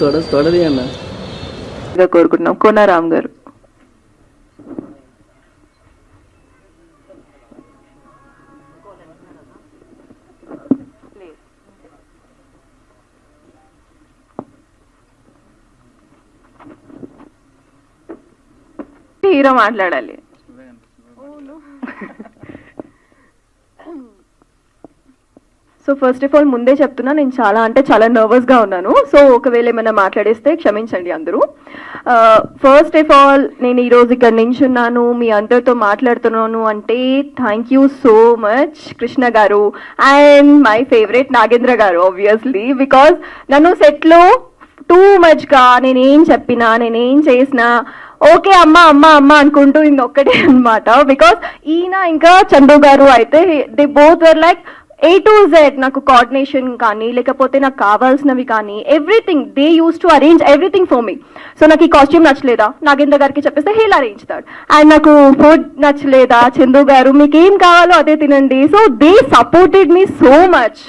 తొడ తొడది అన్న. కోరుకుంటున్నాం. కోనారాం గారు. హీరో మాట్లాడాలి. సో ఫస్ట్ ఆఫ్ ఆల్ ముందే చెప్తున్నా నేను చాలా అంటే చాలా నర్వస్గా ఉన్నాను. సో ఒకవేళ ఏమైనా మాట్లాడేస్తే క్షమించండి అందరూ. ఫస్ట్ ఆఫ్ ఆల్ నేను ఈరోజు ఇక్కడ నించున్నాను మీ అందరితో మాట్లాడుతున్నాను అంటే thank you so much Krishna గారు అండ్ మై ఫేవరెట్ నాగేంద్ర గారు ఆబ్వియస్లీ బికాస్ నన్ను సెట్లో టూ మచ్గా నేనేం చెప్పినా నేనేం చేసినా ఓకే అమ్మ అమ్మ అమ్మ అనుకుంటూ ఇది ఒక్కటే అనమాట బికాస్ ఈయన ఇంకా చందు గారు అయితే they both were like A to Z నాకు కోఆర్డినేషన్ కానీ లేకపోతే నాకు కావాల్సినవి కానీ everything they use to arrange everything for me so నాకు ఈ కాస్ట్యూమ్ నచ్చలేదా? నాగేంద్ర గారికి చెప్పేస్తే హీల్ అరేంజ్ దట్ అండ్ నాకు ఫుడ్ నచ్చలేదా? చందు గారు మీకు ఏం కావాలో అదే తినండి. So they supported me so much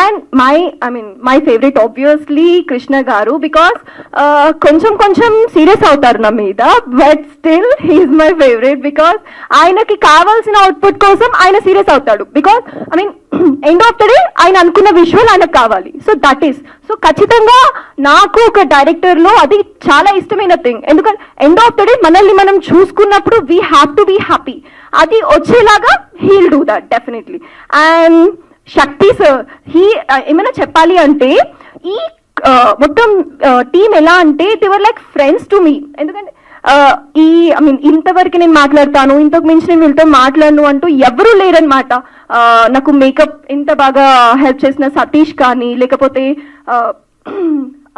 and my I mean my favourite obviously Krishna గారు బికాస్ కొంచెం కొంచెం సీరియస్ అవుతారు నా మీద but still he's my favourite because ఆయనకి కావాల్సిన అవుట్పుట్ కోసం ఆయన సీరియస్ అవుతాడు. Because I mean end of the day ఆయన అనుకున్న విజువల్ ఆయనకు కావాలి. సో దట్ ఈస్ సో ఖచ్చితంగా నాకు ఒక డైరెక్టర్లో అది చాలా ఇష్టమైన థింగ్ ఎందుకంటే ఎండ్ ఆఫ్ ద డే మనల్ని మనం చూసుకున్నప్పుడు we have to be happy అది వచ్చేలాగా he'll do that definitely and Shakti sir he ఏమైనా చెప్పాలి అంటే ఈ మొత్తం టీం ఎలా అంటే they were like friends to me ఎందుకంటే ఈ ఐ మీన్ ఇంతవరకు నేను మాట్లాడతాను ఇంతకు మించి నేను వీళ్ళతో మాట్లాడను అంటూ ఎవరూ లేరనమాట నాకు మేకప్ ఇంత బాగా హెల్ప్ చేసిన సతీష్ కానీ లేకపోతే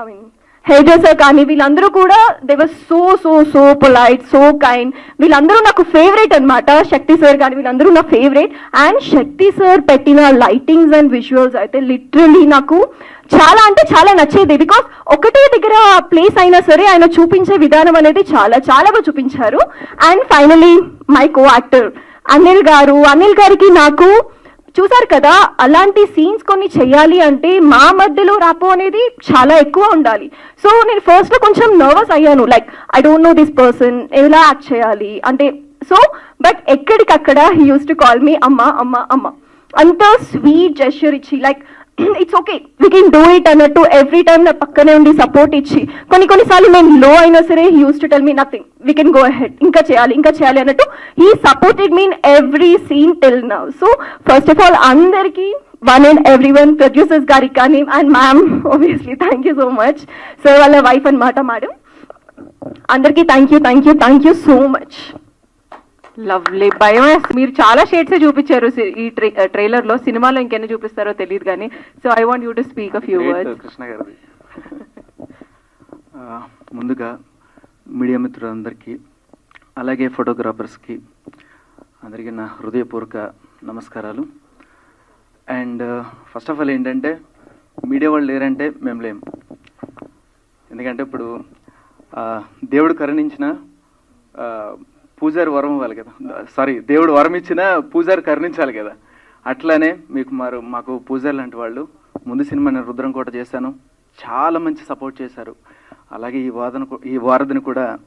ఐ మీన్ హెయిర్ సార్ కానీ వీళ్ళందరూ కూడా they were so so so polite so kind వీళ్ళందరూ నాకు ఫేవరెట్ అన్నమాట. శక్తి సార్ కానీ వీళ్ళందరూ నా ఫేవరెట్ అండ్ శక్తి సార్ పెట్టిన లైటింగ్స్ అండ్ విజువల్స్ అయితే లిటరలీ నాకు చాలా అంటే చాలా నచ్చేది. బికాస్ ఒకటే దగ్గర ప్లేస్ అయినా సరే ఆయన చూపించే విధానం అనేది చాలా చాలాగా చూపించారు. And finally my co actor Anil గారు. అనిల్ గారికి నాకు చూసారు కదా అలాంటి సీన్స్ కొన్ని చేయాలి అంటే మా మధ్యలో రాపో అనేది చాలా ఎక్కువ ఉండాలి. సో నేను ఫస్ట్లో కొంచెం నర్వస్ అయ్యాను. Like I don't know this person ఎలా యాక్ట్ చేయాలి? అంటే సో బట్ ఎక్కడికక్కడ he use to call me అమ్మ అమ్మ అమ్మ. అంత స్వీట్ జెస్చర్ ఇచ్చి like it's okay we can do it అన్నట్టు ఎవ్రీ టైం నా పక్కనే ఉండి సపోర్ట్ ఇచ్చి. కొన్ని కొన్నిసార్లు నేను లో అయినా సరే he use to tell me nothing we can go ahead ఇంకా చేయాలి ఇంకా చేయాలి అన్నట్టు he supported mean every scene till now so first of all అందరికీ one and every one producers గారికి కానీ and ma'am obviously thank you so much sir వాళ్ళ wife అనమాట మేడం అందరికీ thank you thank you thank you so much lovely భయం. మీరు చాలా shades చూపించారు ఈ ట్రైలర్లో. సినిమాలో ఇంకెన్ని చూపిస్తారో తెలియదు కానీ. So I want you to speak a few Great, words Krishna గారిది. ఆ, ముందుగా మీడియా మిత్రులందరికీ అలాగే ఫోటోగ్రాఫర్స్కి అందరికీ నా హృదయపూర్వక నమస్కారాలు. అండ్ ఫస్ట్ ఆఫ్ ఆల్ ఏంటంటే మీడియా వాళ్ళు లేరంటే మేము లేం. ఎందుకంటే ఇప్పుడు దేవుడు కరుణించిన పూజారి వరం ఇవ్వాలి కదా. సారీ దేవుడు వరం ఇచ్చిన పూజారి కరుణించాలి కదా. అట్లానే మీకు మరి మాకు పూజారి లాంటి వాళ్ళు ముందు సినిమా నేను రుద్రం కోట చేశాను. చాలా మంచి సపోర్ట్ చేశారు. అలాగే ఈ వాదన ఈ వారధిని కూడా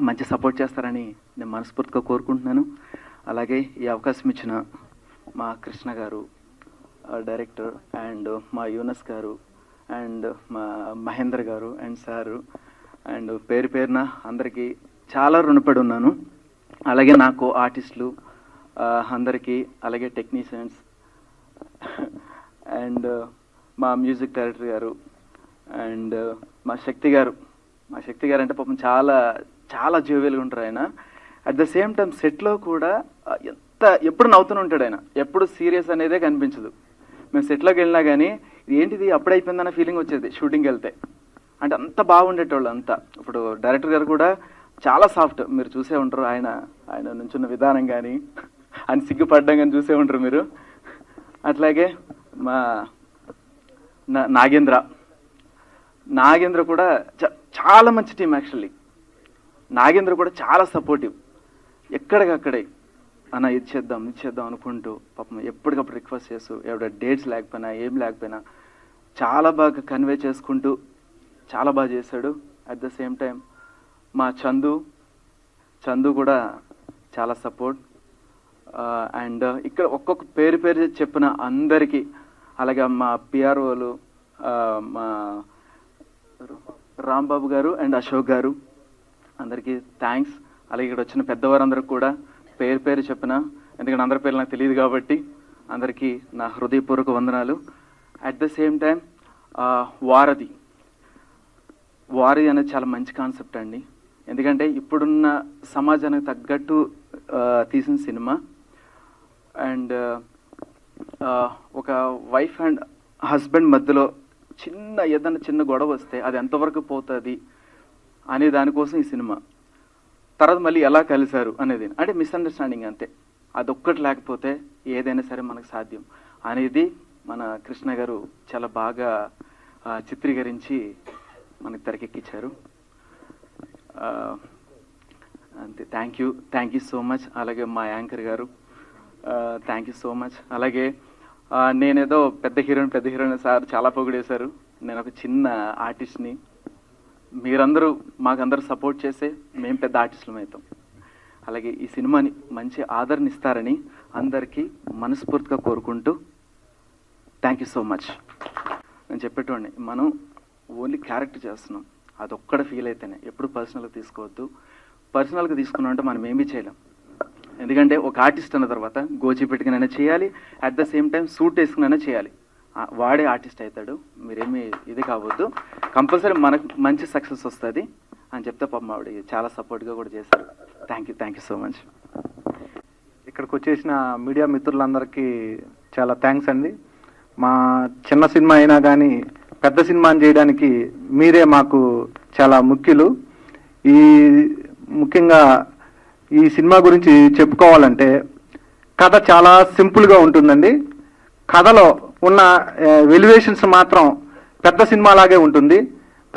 మంచి సపోర్ట్ చేస్తారని నేను మనస్ఫూర్తిగా కోరుకుంటున్నాను. అలాగే ఈ అవకాశం ఇచ్చిన మా కృష్ణ గారు డైరెక్టర్ అండ్ మా యూనస్ గారు అండ్ మా మహేంద్ర గారు అండ్ సారు అండ్ పేరు పేరున అందరికీ చాలా రుణపడి ఉన్నాను. అలాగే నాకు ఆర్టిస్టులు అందరికీ అలాగే టెక్నీషియన్స్ అండ్ మా మ్యూజిక్ డైరెక్టర్ గారు అండ్ మా శక్తి గారు. మా శక్తి గారు అంటే పాపం చాలా చాలా జోవియల్గా ఉంటారు ఆయన. అట్ ద సేమ్ టైం సెట్లో కూడా ఎంత ఎప్పుడు నవ్వుతూనే ఉంటాడు ఆయన. ఎప్పుడు సీరియస్ అనేదే కనిపించదు. మేము సెట్లోకి వెళ్ళినా కానీ ఇది ఏంటిది? అప్పుడు అయిపోయిందన్న ఫీలింగ్ వచ్చేది షూటింగ్కి వెళ్తే. అంటే అంత బాగుండేటోళ్ళు అంతా ఇప్పుడు డైరెక్టర్ గారు కూడా చాలా సాఫ్ట్. మీరు చూసే ఉంటారు ఆయన ఆయన నుంచున్న విధానం కానీ ఆయన సిగ్గుపడ్డం కానీ చూసే ఉంటారు మీరు. అట్లాగే మా నా- నాగేంద్ర. నాగేంద్ర కూడా చ- చాలా మంచి టీం యాక్చువల్లీ నాగేంద్ర కూడా చాలా సపోర్టివ్ ఎక్కడికక్కడే అన్న ఇది చేద్దాం ఇది చేద్దాం అనుకుంటూ పాపం ఎప్పటికప్పుడు రిక్వెస్ట్ చేస్తూ ఎవడ డేట్స్ లేకపోయినా ఏం లేకపోయినా చాలా బాగా కన్వే చేసుకుంటూ చాలా బాగా చేశాడు. అట్ ద సేమ్ టైం మా చందు చందు కూడా చాలా సపోర్ట్ అండ్ uh, ఇక్కడ ఒక్కొక్క పేరు పేరు చెప్పిన అందరికీ అలాగే మా పిఆర్ఓలు మా రాంబాబు గారు అండ్ అశోక్ గారు అందరికీ థ్యాంక్స్ అలాగే ఇక్కడ వచ్చిన పెద్దవారందరికి కూడా పేరు పేరు చెప్పిన ఎందుకంటే అందరి పేర్లు నాకు తెలియదు కాబట్టి అందరికీ నా హృదయపూర్వక వందనాలు. అట్ ద సేమ్ టైం వారధి. వారధి అనేది చాలా మంచి కాన్సెప్ట్ అండి. ఎందుకంటే ఇప్పుడున్న సమాజానికి తగ్గట్టు తీసిన సినిమా. అండ్ ఒక వైఫ్ అండ్ హస్బెండ్ మధ్యలో చిన్న ఏదైనా చిన్న గొడవ వస్తే అది ఎంతవరకు పోతుంది అనే దానికోసం ఈ సినిమా. తర్వాత మళ్ళీ ఎలా కలిశారు అనేది. అంటే మిస్అండర్స్టాండింగ్ అంతే. అదొక్కటి లేకపోతే ఏదైనా సరే మనకు సాధ్యం అనేది మన కృష్ణ గారు చాలా బాగా చిత్రీకరించి మనకి తెరకెక్కించారు అంతే. Thank you thank you so much అలాగే మా యాంకర్ గారు థ్యాంక్ యూ సో మచ్ అలాగే నేనేదో పెద్ద హీరోయిన్ పెద్ద హీరోయిన్ సార్ చాలా పొగిడేశారు. నేను ఒక చిన్న ఆర్టిస్ట్ని. మీరందరూ మాకందరూ సపోర్ట్ చేస్తే మేము పెద్ద ఆర్టిస్టులం అవుతాం. అలాగే ఈ సినిమాని మంచి ఆదరణ ఇస్తారని అందరికీ మనస్ఫూర్తిగా కోరుకుంటూ థ్యాంక్ యూ సో మచ్ నేను చెప్పేటోండి మనం ఓన్లీ క్యారెక్టర్ చేస్తున్నాం. అదొక్కడ ఫీల్ అయితేనే. ఎప్పుడు పర్సనల్గా తీసుకోవద్దు. పర్సనల్గా తీసుకున్నా అంటే మనం ఏమీ చేయలేం. ఎందుకంటే ఒక ఆర్టిస్ట్ అన్న తర్వాత గోచి పెట్టుకునైనా చేయాలి. At the same time suit వేసుకునైనా చేయాలి. వాడే ఆర్టిస్ట్ అవుతాడు. మీరేమీ ఇది కావద్దు. కంపల్సరీ మనకు మంచి సక్సెస్ వస్తుంది అని చెప్తే పాపం ఆవిడ చాలా సపోర్ట్గా కూడా చేశారు. Thank you thank you so much ఇక్కడికి వచ్చేసిన మీడియా మిత్రులందరికీ చాలా థ్యాంక్స్ అండి. మా చిన్న సినిమా అయినా కానీ పెద్ద సినిమాని చేయడానికి మీరే మాకు చాలా ముఖ్యులు. ఈ ముఖ్యంగా ఈ సినిమా గురించి చెప్పుకోవాలంటే కథ చాలా సింపుల్గా ఉంటుందండి. కథలో ఉన్న వెలివేషన్స్ మాత్రం పెద్ద సినిమా లాగే ఉంటుంది.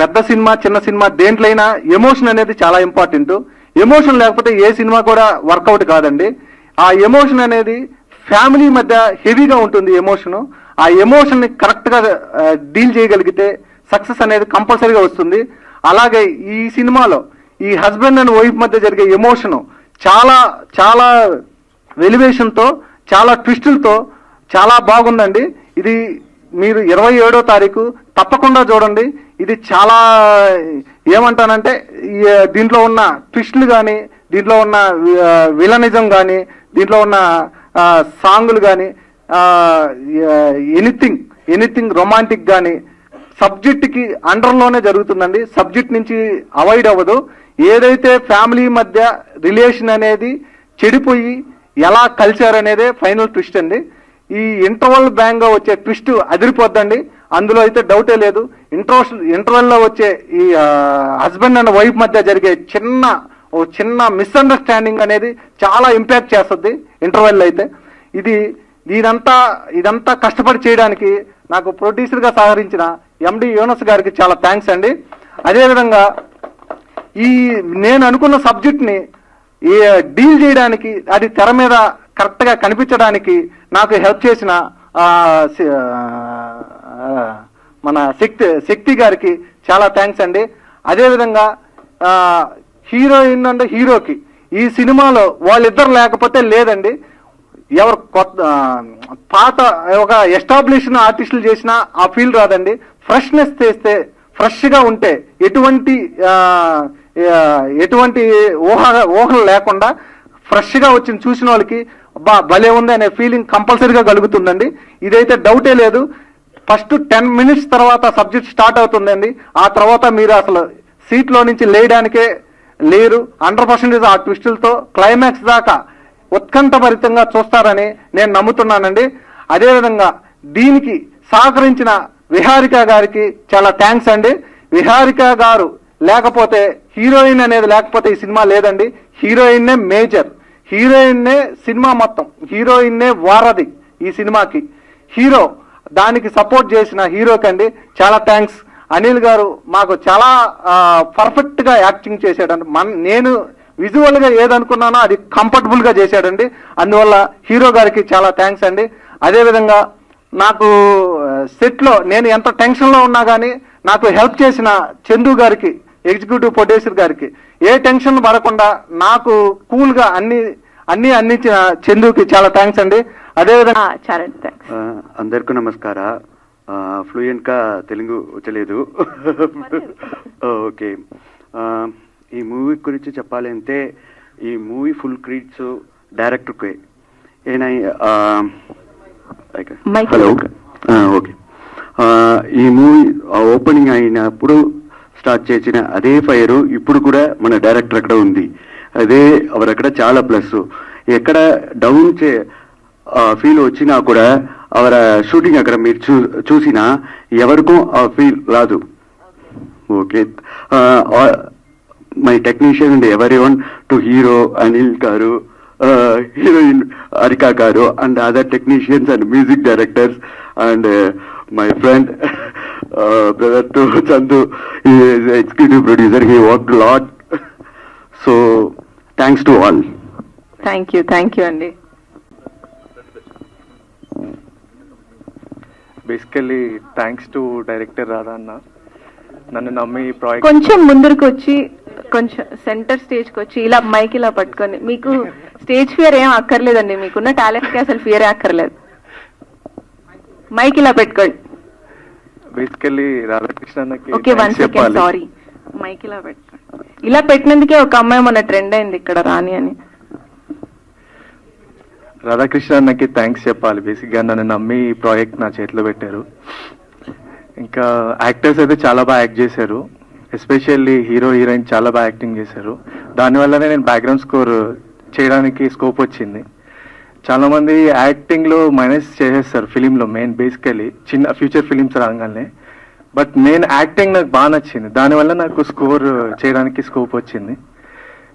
పెద్ద సినిమా చిన్న సినిమా దేంట్లైనా ఎమోషన్ అనేది చాలా ఇంపార్టెంట్. ఎమోషన్ లేకపోతే ఏ సినిమా కూడా వర్కౌట్ కాదండి. ఆ ఎమోషన్ అనేది ఫ్యామిలీ మధ్య హెవీగా ఉంటుంది ఎమోషను. ఆ ఎమోషన్ని కరెక్ట్గా డీల్ చేయగలిగితే సక్సెస్ అనేది కంపల్సరీగా వస్తుంది. అలాగే ఈ సినిమాలో ఈ హస్బెండ్ అండ్ వైఫ్ మధ్య జరిగే ఎమోషను చాలా చాలా వెలివేషన్తో చాలా ట్విస్టులతో చాలా బాగుందండి. ఇది మీరు ఇరవై ఏడో తారీఖు తప్పకుండా చూడండి. ఇది చాలా ఏమంటానంటే దీంట్లో ఉన్న ట్విస్టులు కానీ దీంట్లో ఉన్న విలనిజం కానీ దీంట్లో ఉన్న సాంగులు కానీ ఎనీథింగ్ ఎనీథింగ్ రొమాంటిక్ కానీ సబ్జెక్ట్కి అండర్లోనే జరుగుతుందండి. సబ్జెక్ట్ నుంచి అవాయిడ్ అవ్వదు. ఏదైతే ఫ్యామిలీ మధ్య రిలేషన్ అనేది చెడిపోయి ఎలా కలిశారు అనేదే ఫైనల్ ట్విస్ట్ అండి. ఈ ఇంటర్వల్ బ్యాంగ్గా వచ్చే ట్విస్ట్ అదిరిపోద్దండి. అందులో అయితే డౌటే లేదు. ఇంటర్వల్ ఇంటర్వెల్లో వచ్చే ఈ హస్బెండ్ అండ్ వైఫ్ మధ్య జరిగే చిన్న ఓ చిన్న మిస్అండర్స్టాండింగ్ అనేది చాలా ఇంపాక్ట్ చేస్తుంది. ఇంటర్వెల్ అయితే. ఇది ఇదంతా ఇదంతా కష్టపడి చేయడానికి నాకు ప్రొడ్యూసర్గా సహకరించిన ఎండి యోనస్ గారికి చాలా థ్యాంక్స్ అండి. అదేవిధంగా ఈ నేను అనుకున్న సబ్జెక్ట్ని ఈ డీల్ చేయడానికి అది తెర మీద కరెక్ట్గా కనిపించడానికి నాకు హెల్ప్ చేసిన మన శక్తి శక్తి గారికి చాలా థ్యాంక్స్ అండి. అదేవిధంగా హీరోయిన్ అంటే హీరోకి ఈ సినిమాలో వాళ్ళిద్దరు లేకపోతే లేదండి. ఎవరు కొత్త పాత ఒక ఎస్టాబ్లిష్డ్ ఆర్టిస్టులు చేసినా ఆ ఫీల్ రాదండి. ఫ్రెష్నెస్ చేస్తే ఫ్రెష్గా ఉంటే ఎటువంటి ఎటువంటి ఊహ ఊహలు లేకుండా ఫ్రెష్గా వచ్చిన చూసిన వాళ్ళకి బా భలే ఉంది అనే ఫీలింగ్ కంపల్సరీగా కలుగుతుందండి. ఇదైతే డౌటే లేదు. ఫస్ట్ టెన్ మినిట్స్ తర్వాత సబ్జెక్ట్ స్టార్ట్ అవుతుందండి. ఆ తర్వాత మీరు అసలు సీట్లో నుంచి లేయడానికే లేరు. హండ్రెడ్ పర్సెంటేజ్ ఆ ట్విస్టులతో క్లైమాక్స్ దాకా ఉత్కంఠభరితంగా చూస్తారని నేను నమ్ముతున్నానండి. అదేవిధంగా దీనికి సహకరించిన విహారిక గారికి చాలా థ్యాంక్స్ అండి. విహారిక గారు లేకపోతే హీరోయిన్ అనేది లేకపోతే ఈ సినిమా లేదండి. హీరోయిన్నే మేజర్. హీరోయిన్నే సినిమా మొత్తం. హీరోయిన్నే వారధి ఈ సినిమాకి. హీరో దానికి సపోర్ట్ చేసిన హీరోకి అండి చాలా థ్యాంక్స్. అనిల్ గారు మాకు చాలా పర్ఫెక్ట్గా యాక్టింగ్ చేశాడండి మన నేను విజువల్గా ఏదనుకున్నానో అది కంఫర్టబుల్గా చేశాడండి. అందువల్ల హీరో గారికి చాలా థ్యాంక్స్ అండి. అదేవిధంగా నాకు సెట్లో నేను ఎంత టెన్షన్లో ఉన్నా కానీ నాకు హెల్ప్ చేసిన చందు గారికి ఎగ్జిక్యూటివ్ ప్రొడ్యూసర్ గారికి ఏ టెన్షన్ పడకుండా నాకు కూల్గా అన్ని అన్ని అందించిన చందుకి చాలా థ్యాంక్స్ అండి. అదేవిధంగా అందరికీ నమస్ಕಾರ ఫ్లూయెంట్గా తెలుగు వచ్చలేదు. ఓకే. ఈ మూవీ గురించి చెప్పాలి అంటే ఈ మూవీ ఫుల్ క్రీడ్స్ డైరెక్టర్కే ఏనా. Hello okay. ఆ, ఈ మూవీ ఓపెనింగ్ అయినప్పుడు స్టార్ట్ చేసిన అదే ఫైర్ ఇప్పుడు కూడా మన డైరెక్టర్ అక్కడ ఉంది. అదే అవర్ అక్కడ చాలా ప్లస్. ఎక్కడ డౌన్ చే ఫీల్ వచ్చినా కూడా అవర షూటింగ్ అక్కడ మీరు చూ చూసినా ఎవరికూ ఆ ఫీల్ రాదు. Okay. My technician and everyone to hero Anil గారు హీరోయిన్ అరికా గారు and other technicians and music directors and my friend brother to Chandu executive producer he work lot so thanks to all thank you thank you అండి basically thanks to director Radha అన్న నన్ను నమ్మి project కొంచెం ముందరకు వచ్చి కొంచెం centre స్టేజ్కి వచ్చి ఇలా మైక్ ఇలా పట్టుకొని మీకు స్టేజ్ ఫియర్ ఏం అక్కర్లేదండి మీకున్న టాలెంట్కి అసలు ఫియర్ అక్కర్లేదు. మైక్ ఇలా పెట్టుకోండి. బేసికల్లీ రాధాకృష్ణ అన్నకి okay one second sorry mic ఇలా పెట్టుకోండి. ఇలా పెట్టినందుకే ఒక అమ్మాయి మన ట్రెండ్ అయింది ఇక్కడ రాని అని. రాధాకృష్ణ అన్నకి థ్యాంక్స్ చెప్పాలి. బేసిక్గా నన్ను నమ్మి ఈ ప్రాజెక్ట్ నా చేతిలో పెట్టారు. ఇంకా యాక్టర్స్ అయితే చాలా బాగా యాక్ట్ చేశారు. ఎస్పెషల్లీ హీరో హీరోయిన్ చాలా బాగా యాక్టింగ్ చేశారు. దానివల్లనే నేను బ్యాక్గ్రౌండ్ స్కోర్ చేయడానికి స్కోప్ వచ్చింది. చాలామంది యాక్టింగ్లో మైనస్ చేసేస్తారు ఫిలింలో మెయిన్ బేసికలీ చిన్న ఫ్యూచర్ ఫిలిమ్స్ రాగానే. బట్ నేను యాక్టింగ్ నాకు బాగా నచ్చింది. దానివల్ల నాకు స్కోర్ చేయడానికి స్కోప్ వచ్చింది.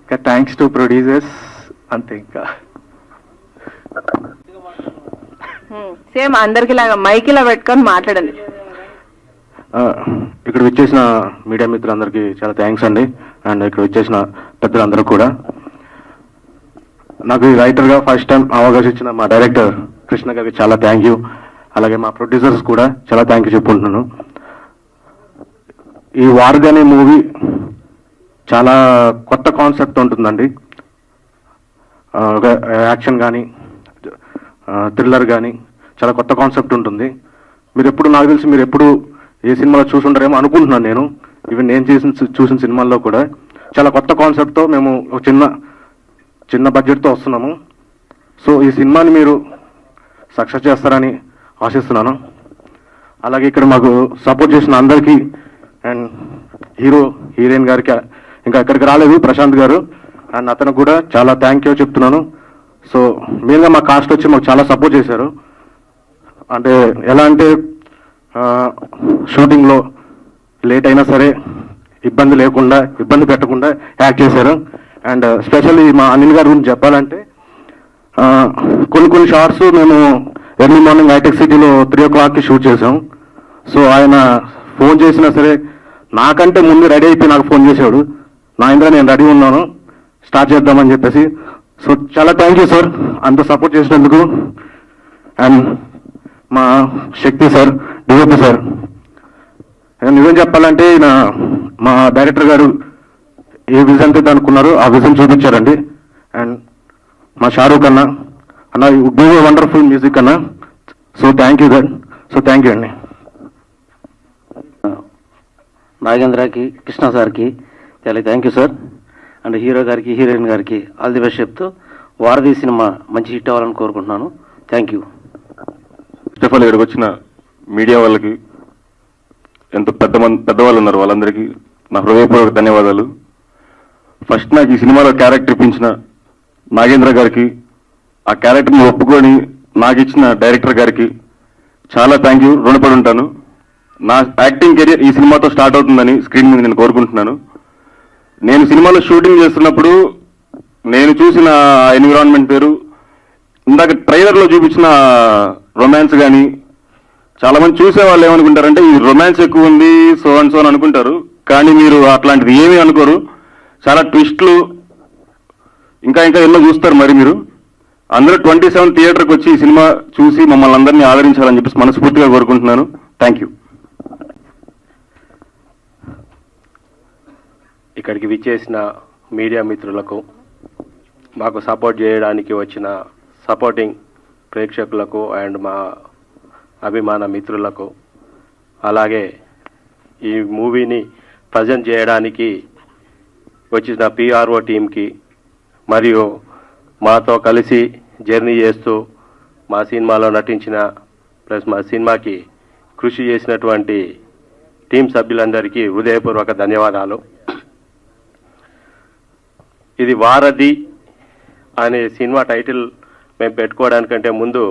ఇంకా థ్యాంక్స్ టు ప్రొడ్యూసర్స్ అంతే ఇంకా. సేమ్ అందరికి లాగా పెట్టుకొని మాట్లాడండి. ఇక్కడ వచ్చేసిన మీడియా మిత్రులందరికీ చాలా థ్యాంక్స్ అండి. అండ్ ఇక్కడ వచ్చేసిన పెద్దలందరూ కూడా. నాకు ఈ రైటర్గా ఫస్ట్ టైం అవకాశం ఇచ్చిన మా డైరెక్టర్ కృష్ణ గారికి చాలా థ్యాంక్ యూ అలాగే మా ప్రొడ్యూసర్స్ కూడా చాలా థ్యాంక్ యూ చెప్పుకుంటున్నాను. ఈ వార్గ్ అనే మూవీ చాలా కొత్త కాన్సెప్ట్ ఉంటుందండి. ఒక యాక్షన్ కానీ థ్రిల్లర్ కానీ చాలా కొత్త కాన్సెప్ట్ ఉంటుంది. మీరు ఎప్పుడు నాకు తెలిసి మీరు ఎప్పుడు ఏ సినిమాలో చూసుంటారేమో అనుకుంటున్నాను నేను. ఈవెన్ నేను చేసిన చూసిన సినిమాల్లో కూడా చాలా కొత్త కాన్సెప్ట్తో మేము ఒక చిన్న చిన్న బడ్జెట్తో వస్తున్నాము. సో ఈ సినిమాని మీరు సక్సెస్ చేస్తారని ఆశిస్తున్నాను. అలాగే ఇక్కడ మాకు సపోర్ట్ చేసిన అందరికీ అండ్ హీరో హీరోయిన్ గారికి ఇంకా ఇక్కడికి రాలేదు ప్రశాంత్ గారు. అండ్ అతను కూడా చాలా థ్యాంక్ యూ చెప్తున్నాను. సో మెయిన్గా మా కాస్ట్ వచ్చి మాకు చాలా సపోర్ట్ చేశారు. అంటే ఎలా అంటే షూటింగ్లో లేట్ అయినా సరే ఇబ్బంది లేకుండా ఇబ్బంది పెట్టకుండా యాక్ట్ చేశారు. అండ్ స్పెషల్లీ మా అనిల్ గారి గురించి చెప్పాలంటే కొన్ని కొన్ని షార్ట్స్ మేము ఎర్లీ మార్నింగ్ హైటెక్ సిటీలో త్రీ ఓ క్లాక్కి షూట్ చేసాం సో ఆయన ఫోన్ చేసినా సరే నాకంటే ముందు రెడీ అయిపోయి నాకు ఫోన్ చేశాడు. నా ఇంద్ర నేను రెడీ ఉన్నాను. స్టార్ట్ చేద్దామని చెప్పేసి. సో చాలా థ్యాంక్ యూ సార్ అంత సపోర్ట్ చేసినందుకు. అండ్ మా శక్తి సార్ డిఓపి సార్. నిజం చెప్పాలంటే ఈయన మా డైరెక్టర్ గారు ఏ విజన్ అయితే అనుకున్నారో ఆ విజన్ చూపించారండి. అండ్ మా షారూక్ అన్న అన్న ఏ వండర్ఫుల్ మ్యూజిక్ అన్న. So thank you god so thank you అండి. నాగేంద్రకి కృష్ణ సార్కి చాలా thank you sir. And hero గారికి హీరోయిన్ గారికి ఆల్ ది బెస్ట్ చెప్తూ వారధి సినిమా మంచి హిట్ అవ్వాలని కోరుకుంటున్నాను. Thank you. స్టెఫల్ ఇక్కడికి వచ్చిన మీడియా వాళ్ళకి ఎంతో పెద్ద మంది పెద్దవాళ్ళు ఉన్నారు వాళ్ళందరికీ నా హృదయపూర్వక ధన్యవాదాలు. ఫస్ట్ నాకు ఈ సినిమాలో క్యారెక్టర్ ఇప్పించిన నాగేంద్ర గారికి ఆ క్యారెక్టర్ని ఒప్పుకొని నాకు ఇచ్చిన డైరెక్టర్ గారికి చాలా థ్యాంక్ యూ రుణపడి ఉంటాను. నా యాక్టింగ్ కెరీర్ ఈ సినిమాతో స్టార్ట్ అవుతుందని స్క్రీన్ మీద నేను కోరుకుంటున్నాను. నేను సినిమాలో షూటింగ్ చేస్తున్నప్పుడు నేను చూసిన ఎన్విరాన్మెంట్ పేరు ఇందాక ట్రైలర్లో చూపించిన రొమాన్స్ కానీ చాలా మంది చూసే వాళ్ళు ఏమనుకుంటారంటే ఈ రొమాన్స్ ఎక్కువ ఉంది సో అండ్ సో అని అనుకుంటారు. కానీ మీరు అట్లాంటిది ఏమీ అనుకోరు. చాలా ట్విస్ట్లు ఇంకా ఇంకా ఎన్నో చూస్తారు మరి మీరు. అందరూ ట్వంటీ సెవెన్ థియేటర్కి వచ్చి ఈ సినిమా చూసి మమ్మల్ని అందరినీ ఆదరించాలని చెప్పేసి మనస్ఫూర్తిగా కోరుకుంటున్నాను. థ్యాంక్ యూ ఇక్కడికి విచ్చేసిన మీడియా మిత్రులకు మాకు సపోర్ట్ చేయడానికి వచ్చిన సపోర్టింగ్ ప్రేక్షకులకు అండ్ మా అభిమాన మిత్రులకు అలాగే ఈ మూవీని ప్రజెంట్ చేయడానికి వచ్చిన పిఆర్ఓ టీంకి మరియు మాతో కలిసి జర్నీ చేస్తూ మా సినిమాలో నటించిన ప్లస్ మా సినిమాకి కృషి చేసినటువంటి టీం సభ్యులందరికీ హృదయపూర్వక ధన్యవాదాలు. ఇది వారధి అనే సినిమా టైటిల్ మేము పెట్టుకోవడానికంటే ముందు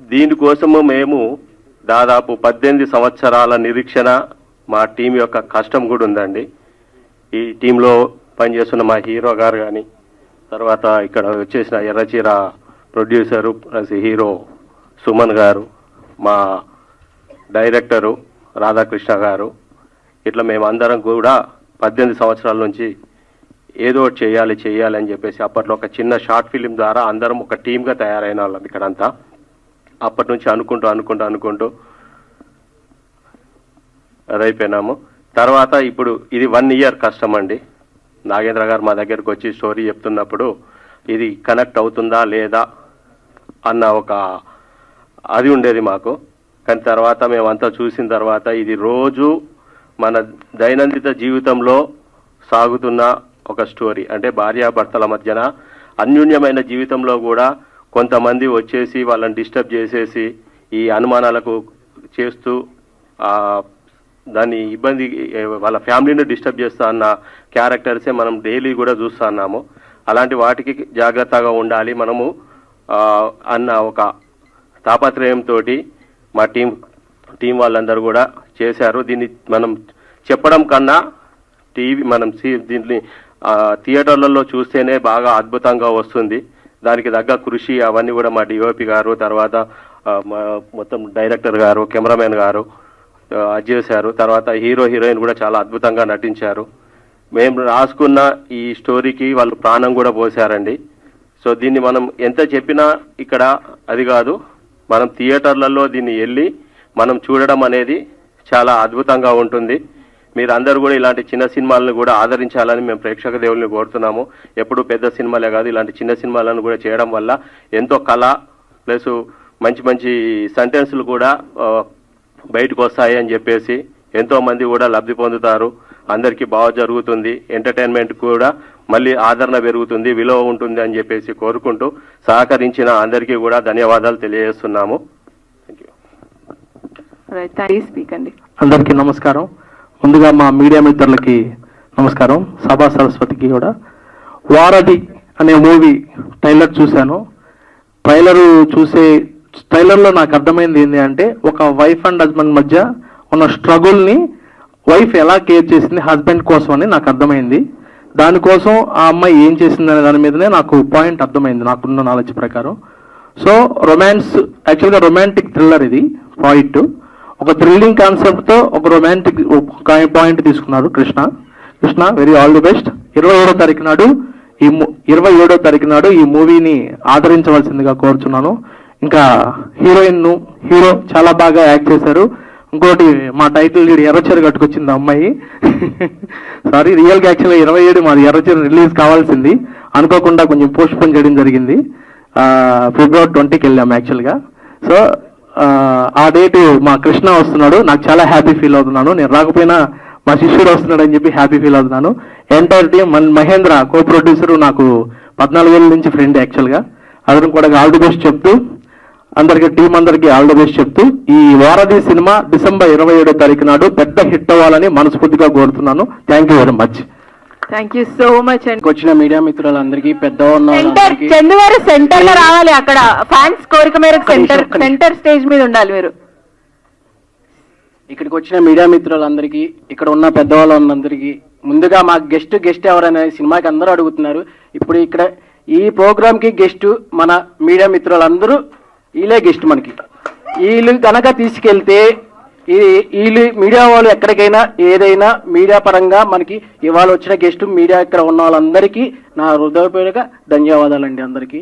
దీనికోసము మేము దాదాపు పద్దెనిమిది సంవత్సరాల నిరీక్షణ మా టీం యొక్క కష్టం కూడా ఉందండి. ఈ టీంలో పనిచేస్తున్న మా హీరో గారు కానీ తర్వాత ఇక్కడ వచ్చేసిన Erracheera producer plus hero Suman గారు మా డైరెక్టరు రాధాకృష్ణ గారు ఇట్లా మేము అందరం కూడా పద్దెనిమిది సంవత్సరాల నుంచి ఏదో చేయాలి చేయాలి అని చెప్పేసి అప్పట్లో ఒక చిన్న షార్ట్ ఫిలిం ద్వారా అందరం ఒక టీమ్గా తయారైన వాళ్ళం ఇక్కడంతా. అప్పటి నుంచి అనుకుంటూ అనుకుంటూ అనుకుంటూ అదైపోయినాము. తర్వాత ఇప్పుడు ఇది వన్ ఇయర్ కష్టం అండి. నాగేంద్ర గారు మా దగ్గరకు వచ్చి స్టోరీ చెప్తున్నప్పుడు ఇది కనెక్ట్ అవుతుందా లేదా అన్న ఒక అది ఉండేది మాకు. కానీ తర్వాత మేమంతా చూసిన తర్వాత ఇది రోజు మన దైనందిన జీవితంలో సాగుతున్న ఒక స్టోరీ అంటే భార్యాభర్తల మధ్యన అన్యూన్యమైన జీవితంలో కూడా కొంతమంది వచ్చేసి వాళ్ళని డిస్టర్బ్ చేసేసి ఈ అనుమానాలకు చేస్తూ దాన్ని ఇబ్బంది వాళ్ళ ఫ్యామిలీని డిస్టర్బ్ చేస్తా అన్న క్యారెక్టర్సే మనం డైలీ కూడా చూస్తా ఉన్నాము. అలాంటి వాటికి జాగ్రత్తగా ఉండాలి మనము అన్న ఒక తాపత్రయంతో మా టీం టీం వాళ్ళందరూ కూడా చేశారు. దీన్ని మనం చెప్పడం కన్నా టీవీ మనం దీన్ని థియేటర్లలో చూస్తేనే బాగా అద్భుతంగా వస్తుంది. దానికి తగ్గ కృషి అవన్నీ కూడా మా డిఓపి గారు తర్వాత మొత్తం డైరెక్టర్ గారు కెమెరామెన్ గారు అది చేశారు తర్వాత హీరో హీరోయిన్ కూడా చాలా అద్భుతంగా నటించారు. మేము రాసుకున్న ఈ స్టోరీకి వాళ్ళు ప్రాణం కూడా పోసారండి సో దీన్ని మనం ఎంత చెప్పినా ఇక్కడ అది కాదు. మనం థియేటర్లలో దీన్ని వెళ్ళి మనం చూడడం అనేది చాలా అద్భుతంగా ఉంటుంది. మీరు అందరూ కూడా ఇలాంటి చిన్న సినిమాలను కూడా ఆదరించాలని మేము ప్రేక్షక దేవుల్ని కోరుతున్నాము. ఎప్పుడు పెద్ద సినిమాలే కాదు ఇలాంటి చిన్న సినిమాలను కూడా చేయడం వల్ల ఎంతో కళ ప్లస్ మంచి మంచి సెంటెన్స్లు కూడా బయటకు వస్తాయి అని చెప్పేసి ఎంతో మంది కూడా లబ్ధి పొందుతారు. అందరికీ బాగా జరుగుతుంది. ఎంటర్టైన్మెంట్ కూడా మళ్ళీ ఆదరణ పెరుగుతుంది విలువ ఉంటుంది అని చెప్పేసి కోరుకుంటూ సహకరించిన అందరికీ కూడా ధన్యవాదాలు తెలియజేస్తున్నాము. థ్యాంక్ యూ అందరికీ నమస్కారం. ముందుగా మా మీడియా మిత్రులకి నమస్కారం. సభా సరస్వతికి కూడా. వారధి అనే మూవీ ట్రైలర్ చూశాను. ట్రైలర్ చూసే ట్రైలర్లో నాకు అర్థమైంది ఏంటి అంటే ఒక వైఫ్ అండ్ హస్బెండ్ మధ్య ఉన్న స్ట్రగుల్ని వైఫ్ ఎలా కేర్ చేసింది హస్బెండ్ కోసం అని నాకు అర్థమైంది. దానికోసం ఆ అమ్మాయి ఏం చేసింది అనే దాని మీదనే నాకు పాయింట్ అర్థమైంది నాకున్న నాలెడ్జ్ ప్రకారం. సో రొమాన్స్ యాక్చువల్గా రొమాంటిక్ థ్రిల్లర్ ఇది పాయింట్. ఒక థ్రిల్లింగ్ కాన్సెప్ట్తో ఒక రొమాంటిక్ పాయింట్ తీసుకున్నారు Krishna. Krishna very all the best ఇరవై ఏడో తారీఖు నాడు ఈ ఇరవై ఏడో తారీఖు నాడు ఈ మూవీని ఆదరించవలసిందిగా కోరుచున్నాను. ఇంకా హీరోయిన్ హీరో చాలా బాగా యాక్ట్ చేశారు. ఇంకోటి మా టైటిల్ లీడ్ ఎర్రచీర కట్టుకొచ్చింది అమ్మాయి. సారీ రియల్ యాక్చువల్గా ఇరవై ఏడు మాది ఎర్రచీర రిలీజ్ కావాల్సింది. అనుకోకుండా కొంచెం పోస్ట్ పోన్ చేయడం జరిగింది. ఫిబ్రవరి ట్వంటీకి వెళ్ళాము యాక్చువల్గా సో ఆ, డేట్ మా కృష్ణ వస్తున్నాడు. నాకు చాలా హ్యాపీ ఫీల్ అవుతున్నాను. నేను రాకపోయినా మా శిష్యుడు వస్తున్నాడు అని చెప్పి హ్యాపీ ఫీల్ అవుతున్నాను. ఎంటైర్ టీమ్ మన మహేంద్ర కో ప్రొడ్యూసర్ నాకు పద్నాలుగేళ్ళ నుంచి ఫ్రెండ్ యాక్చువల్గా అతను కూడా ఆల్ ది బెస్ట్ చెప్తూ అందరికి టీం అందరికి ఆల్ ది బెస్ట్ చెప్తూ ఈ వారధి సినిమా డిసెంబర్ ఇరవై ఏడో తారీఖు నాడు పెద్ద హిట్ అవ్వాలని మనస్ఫూర్తిగా కోరుతున్నాను. Thank you very much thank you so much అండి వచ్చిన మీడియా మిత్రులందరికీ పెద్దవాళ్ళ సెంటర్ చందుగారు సెంటర్లో రావాలి అక్కడ. ఫ్యాన్స్ కోరిక మేరకు సెంటర్. సెంటర్ స్టేజ్ మీద ఉండాలి మీరు. ఇక్కడికి వచ్చిన మీడియా మిత్రులందరికీ ఇక్కడ ఉన్న పెద్దవాళ్ళందరికీ ముందుగా మా గెస్ట్ గెస్ట్ ఎవరనే సినిమాకి అందరూ అడుగుతున్నారు. ఇప్పుడు ఇక్కడ ఈ ప్రోగ్రామ్కి గెస్ట్ మన మీడియా మిత్రులందరూ వీళ్ళే గెస్ట్ మనకి. వీళ్ళు కనుక తీసుకెళ్తే ఈ వీళ్ళు మీడియా వాళ్ళు ఎక్కడికైనా ఏదైనా మీడియా పరంగా మనకి ఇవాళ వచ్చిన గెస్ట్ మీడియా ఇక్కడ ఉన్న వాళ్ళందరికీ నా హృదయపూర్వక ధన్యవాదాలండి అందరికీ.